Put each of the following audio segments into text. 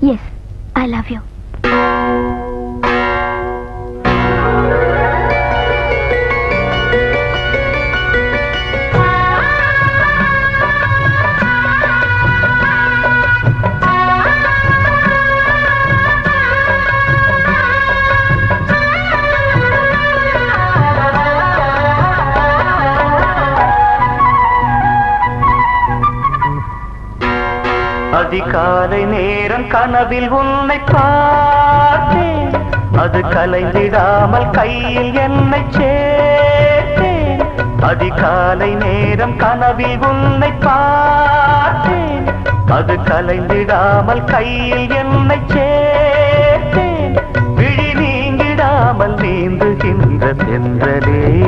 Yes, I love you. அதிகாலை நேரம் கனவில் உன்னை பார்த்தேன். அது கலைந்திடாமல் கையில் என்னை சேர்த்தேன். அதிகாலை நேரம் கனவில் உன்னை பார்த்தேன். அது கலைந்திடாமல் கையில் என்னை சேர்த்தேன். விழி நீங்கிடாமல் நீந்துகின்ற தென்றலேதோ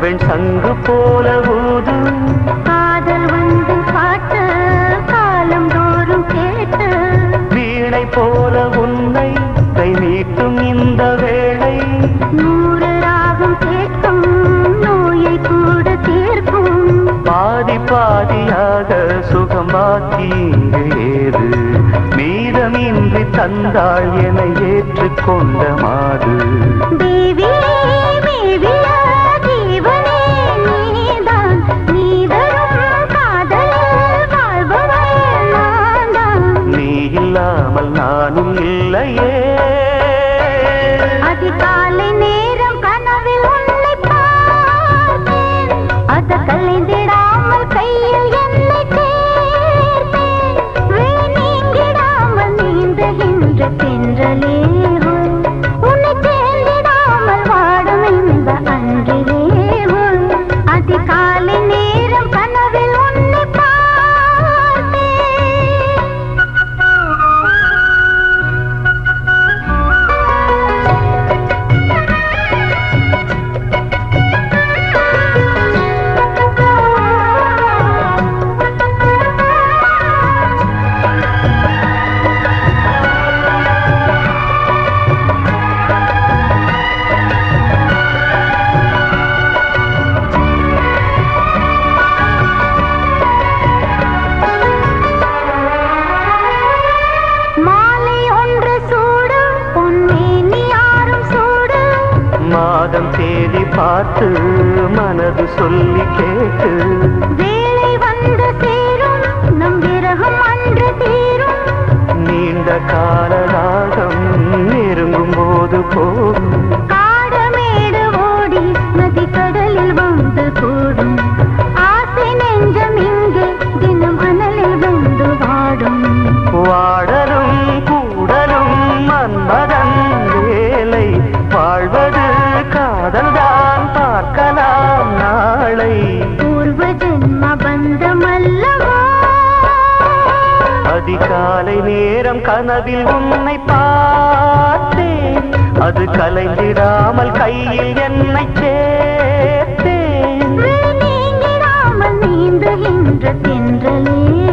வெண் சங்கு போல ஊதும் காதல் வந்து காட்டு காலம் தோறும் கேட்டு. வீணை போல உன்னை கை நீட்டும் இந்த வேளை. நூறு ராகம் கேட்கும் நோயை கூட தீர்க்கும். பாதி பாதியாக சுகம் பாக்கி ஏது மீதமின்றி தந்தாள் என ஏற்றுக்கொண்ட மாது. தேவி மேவிய இல்லையே. அதிகாலை நேரம் பார்த்து மனது சொல்லி கேட்டு. வேலை வந்து சேரும் நம் விரகம் அன்று தீரும். நீண்ட கால ராகம் நெருங்கும் போது போகும் அதிகாலை நேரம் கனவில் உன்னை பார்த்தேன். அது கலைந்திடாமல் கையில் என்னை சேர்த்தேன். நீந்துகின்ற தென்றலே.